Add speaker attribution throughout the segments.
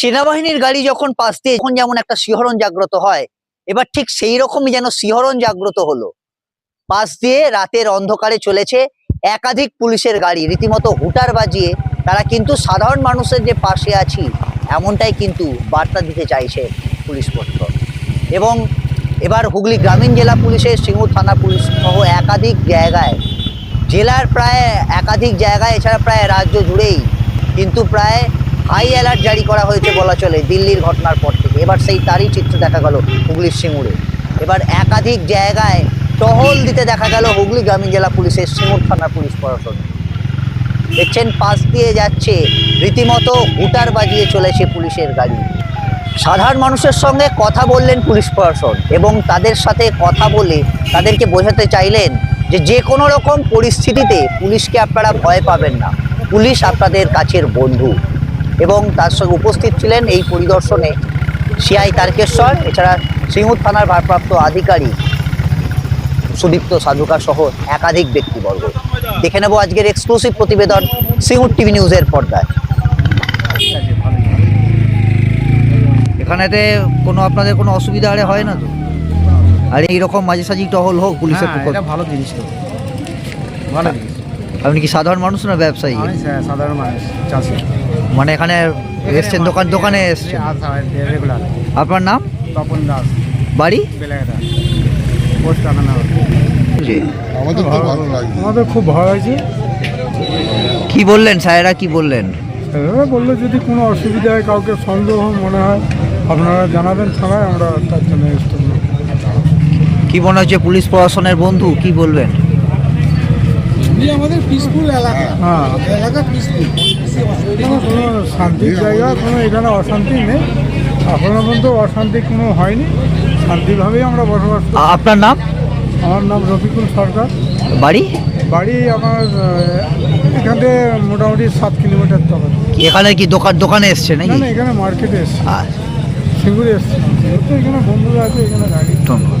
Speaker 1: সেনাবাহিনীর গাড়ি যখন পাশ দিয়ে যখন যেমন একটা শিহরণ জাগ্রত হয়, এবার ঠিক সেই রকমই যেন শিহরণ জাগ্রত হলো। পাশ দিয়ে রাতের অন্ধকারে চলেছে একাধিক পুলিশের গাড়ি, রীতিমতো হুটার বাজিয়ে তারা কিন্তু সাধারণ মানুষের যে পাশে আছি, এমনটাই কিন্তু বার্তা দিতে চাইছে পুলিশ প্রশাসন এবং এবার হুগলি গ্রামীণ জেলা পুলিশের সিঙ্গুর থানা পুলিশ সহ একাধিক জায়গায়, জেলার প্রায় একাধিক জায়গায়, এছাড়া প্রায় রাজ্য জুড়েই, কিন্তু প্রায় হাই অ্যালার্ট জারি করা হয়েছে বলা চলে দিল্লির ঘটনার পর থেকে। এবার সেই তারই চিত্র দেখা গেল হুগলির সিঙ্গুরে। এবার একাধিক জায়গায় টহল দিতে দেখা গেল হুগলি গ্রামীণ জেলা পুলিশের সিঙ্গুর থানা পুলিশ প্রশাসন। দেখছেন, পাশ দিয়ে যাচ্ছে, রীতিমতো হুটার বাজিয়ে চলেছে পুলিশের গাড়ি। সাধারণ মানুষের সঙ্গে কথা বললেন পুলিশ প্রশাসন এবং তাদের সাথে কথা বলে তাদেরকে বোঝাতে চাইলেন যে যে কোনো রকম পরিস্থিতিতে পুলিশকে আপনারা ভয় পাবেন না। পুলিশ আপনাদের কাছের বন্ধু। এবং তার সঙ্গে উপস্থিত ছিলেন এই পরিদর্শনে সিআই তারকেশ্বর এছাড়া সিঙ্গুর থানার ভারপ্রাপ্ত আধিকারিক সুদীপ্ত সাধুকা সহ একাধিক ব্যক্তিবর্গ। দেখে নেব আজকের এক্সক্লুসিভ প্রতিবেদন সিঙ্গুর টিভি নিউজের পর্দায়। এখানেতে কোনো আপনাদের কোনো অসুবিধা আরে হয় না তো? আর এইরকম মাঝে সাঝি টহল হোক পুলিশের
Speaker 2: হ্যাঁ, এটা ভালো জিনিস তো। ভালো জিনিস।
Speaker 1: আপনি কি সাধারণ মানুষ না ব্যবসায়ী?
Speaker 2: সা- সাধারণ মানুষ চাষি।
Speaker 1: মানে এখানে এসছেন দোকান দোকানে এসছেন। আপনার নাম?
Speaker 2: তপন দাস।
Speaker 1: বাড়ি?
Speaker 3: আমাদের খুব ভালো লাগছে।
Speaker 2: আমাদের খুব ভয় হয়েছে
Speaker 1: কি বললেন? স্যারেরা কি বললেন?
Speaker 2: বলল যদি কোনো অসুবিধা হয় কাউকে সন্দেহ মনে হয় আপনারা জানাবেন থানায় আমরা তার জন্য।
Speaker 1: কি মনে হচ্ছে পুলিশ প্রশাসনের বন্ধু? কি বলবেন?
Speaker 2: আমাদের পিসফুল এলাকা। হ্যাঁ। এলাকা পিসফুল কোনো শান্তির জায়গা কোনো এখানে অশান্তি নেই। এখনও পর্যন্ত অশান্তি কোনো হয়নি। শান্তিভাবেই আমরা বসবাস করি।
Speaker 1: আপনার নাম?
Speaker 2: আমার নাম রফিকুল সরকার।
Speaker 1: বাড়ি?
Speaker 2: বাড়ি আমার এখান থেকে মোটামুটি সাত কিলোমিটার তবে
Speaker 1: এখানে কি দোকান দোকানে এসছে
Speaker 2: না
Speaker 1: নাকি?
Speaker 2: না এখানে মার্কেটে এসছি। সিঙ্গুরে এসছি। যেহেতু এখানে বন্ধুরা আছে এখানে গাড়ি।
Speaker 1: ধন্যবাদ।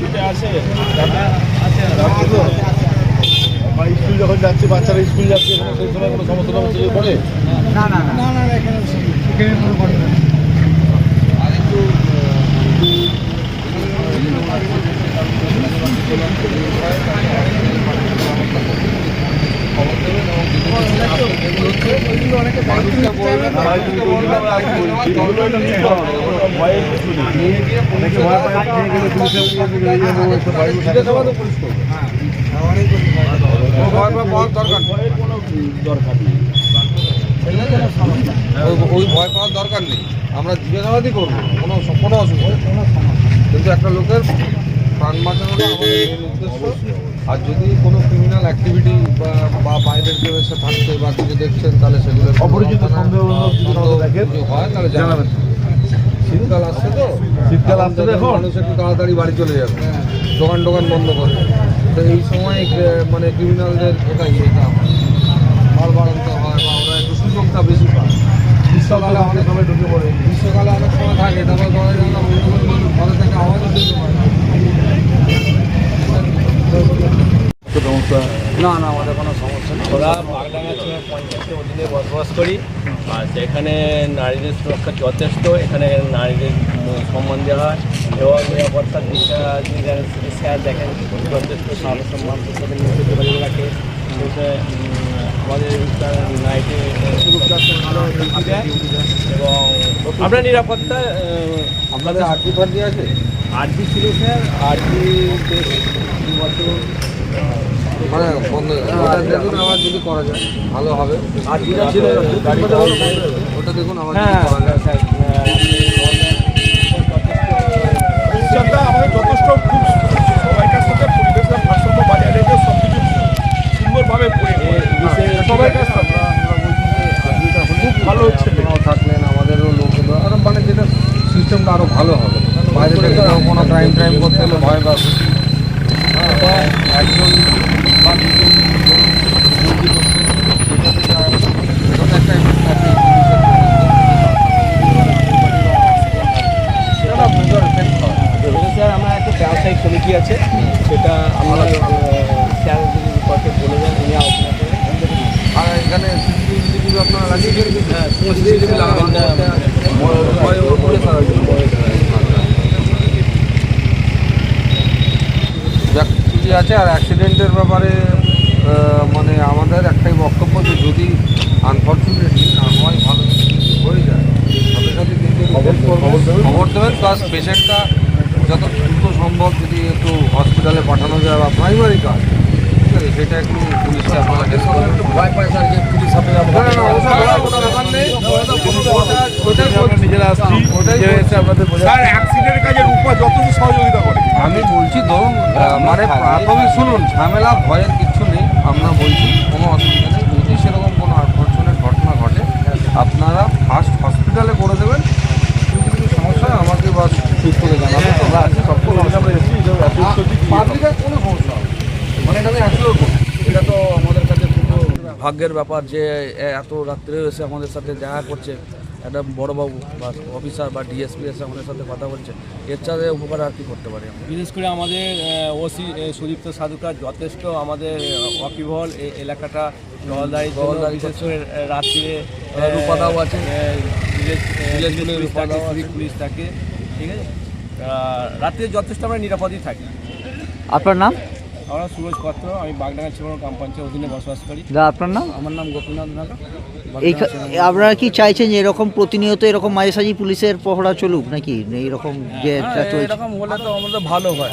Speaker 3: কি করে বা স্কুল যখন যাচ্ছে বাচ্চারা স্কুল যাচ্ছে এখানে সেই সময় কোনো সমস্যা টমস্যা পড়ে?
Speaker 2: না না না। না না এখানে এখানে কোনো কথা নেই।
Speaker 3: ভয়ের কিছু নেই অনেকে ভয় পায় নিয়ে গেলে পুলিশের নিয়ে গেলে এই যাব, এসব ভয়গুলো থাকে তো। ভয়ের কোনো
Speaker 4: ওই- ভয় পাওয়ার দরকার নেই আমরা জিজ্ঞাসাবাদই করব কোনো কোনো অসুবিধা। কিন্তু একটা লোকের প্রাণ বাঁচানোটা আমাদের উদ্দেশ্য আর যদি কোনো ক্রিমিনাল অ্যাক্টিভিটি বা কেউ থাকছে বা কিছু দেখছেন তাহলে সেগুলো
Speaker 3: অপরিচিত সন্দেহ
Speaker 4: হয় তাহলে জানাবেন। শীতকাল আসছে তো
Speaker 3: শীতকাল আসছে এখন?
Speaker 4: মানুষ একটু তাড়াতাড়ি বাড়ি চলে যাবে। দোকান টোকান বন্ধ করে। তো এই সময় মানে ক্রিমিনালদের ওটাই এটা বারবার আনতে হয় বা ওরা একটু সুযোগটা বেশি পায়।
Speaker 3: গ্রীষ্মকালে অনেক সময় ঢুকে পড়ে।
Speaker 4: গ্রীষ্মকালে অনেক সময় থাকে তারপর ঘরে যখন ঘরে থেকে আওয়াজও শুনতে পায়
Speaker 3: সমস্যা
Speaker 4: না না আমাদের কোনো সমস্যা
Speaker 5: ওরা বাগডাঙ্গা পঞ্চায়েতের অধীনে বসবাস করি। আর সেখানে নারীদের সুরক্ষা যথেষ্ট এখানে নারীদের সম্মান দেওয়া হয়। এবং নিরাপত্তার দিকটা স্যার দেখেন যথেষ্ট সাহস সম্মান সাথে নিয়ে যোগাযোগ রাখে সেটা, আমাদের নাইটে ভালো এবং আপনার নিরাপত্তা
Speaker 4: আপনাদের ফার্টি আছে?
Speaker 5: আরবি ছিল স্যার। বেশ দু বছর
Speaker 4: মানে বন্ধ, ওটা দেখুন আবার যদি করা যায়, ভালো হবে। ওটা দেখুন আমার যদি করা
Speaker 3: খুব সবাইকার সাথে পরিবেশের ভারসাম্য বজায়
Speaker 4: আমাদেরও হ্যাঁ, লোক মানে যেটা সিস্টেমটা আরও ভালো হবে বাইরে থেকে কোনো ক্রাইম ট্রাইম করতে
Speaker 5: হলে ভয় পাবে একজন ব্যবসায়িক আছে সেটা আমরা স্যার যদি বলে দেন উনি আলোচনা করেন।
Speaker 4: আর এখানে সিসিটিভি আপনারা
Speaker 5: হ্যাঁ
Speaker 4: কি আছে আর অ্যাক্সিডেন্টের ব্যাপারে মানে আমাদের একটাই বক্তব্য যে যদি আনফর্চুনেটলি না হয় ভালো হয়ে যায়। সাথে সাথে কিন্তু খবর দেবেন। প্লাস পেশেন্টটা যত দ্রুত সম্ভব যদি একটু হসপিটালে পাঠানো যায় বা প্রাইমারি কাজ ঠিক আছে? সেটা একটু পুলিশকে আপনারা হেল্প করবেন ভয় পায় স্যার যে পুলিশ হাতে যাব না না ওটা ওটা ব্যাপার নেই। ওটা ওটা- ওটাই বলছি।
Speaker 3: নিজেরা আসছি।
Speaker 4: ওটাই
Speaker 3: যে আপনাদের স্যার অ্যাক্সিডেন্ট কাজের উপর যতটুকু সহযোগিতা
Speaker 4: আমি বলছি ধরুন মানে প্রাথমিক শুনুন ঝামেলা ভয়ের কিচ্ছু নেই আমরা বলছি কোনো অসুবিধা নেই। যদি সেরকম কোনো আনফর্চুনেট ঘটনা ঘটে আপনারা ফার্স্ট হসপিটালে করে দেবেন কিন্তু যদি সমস্যা হয় আমাকে বা ঠিক করে পাবলিকের কোনো সমস্যা মানে এটা আমি অ্যাসিওর করছি এটা তো আমাদের কাছে
Speaker 6: ভাগ্যের ব্যাপার যে এত রাত্রে এসে আমাদের সাথে দেখা করছে একটা বড়বাবু বা অফিসার বা ডিএসপি এসে আমাদের সাথে কথা বলছে এর চাঁদে উপকার আর কি করতে পারি আমরা
Speaker 5: বিশেষ করে আমাদের ওসি সুদীপ্ত সাধুকার যথেষ্ট আমাদের এই এলাকাটা জলদারি
Speaker 6: জলদারি
Speaker 5: বিশেষ করে রাত্রিরে
Speaker 6: রূপাদাও আছে।
Speaker 5: পুলিশ থাকে ঠিক আছে? রাত্রে যথেষ্ট আমরা নিরাপদেই থাকি।
Speaker 1: আপনার নাম?
Speaker 5: আমরা সুরজ পাত্র আমি বাগডাঙ্গা ছিলাম গ্রাম পঞ্চায়েত অধীনে বসবাস করি।
Speaker 1: দা আপনার নাম?
Speaker 6: আমার নাম গোপীনাথ নাগা।
Speaker 1: এই আপনারা কি চাইছেন যে এরকম প্রতিনিয়ত এরকম মাঝে সাঝি পুলিশের পহড়া চলুক নাকি? এইরকম যে
Speaker 6: হ্যাঁ, এরকম হলে তো আমাদের ভালো হয়।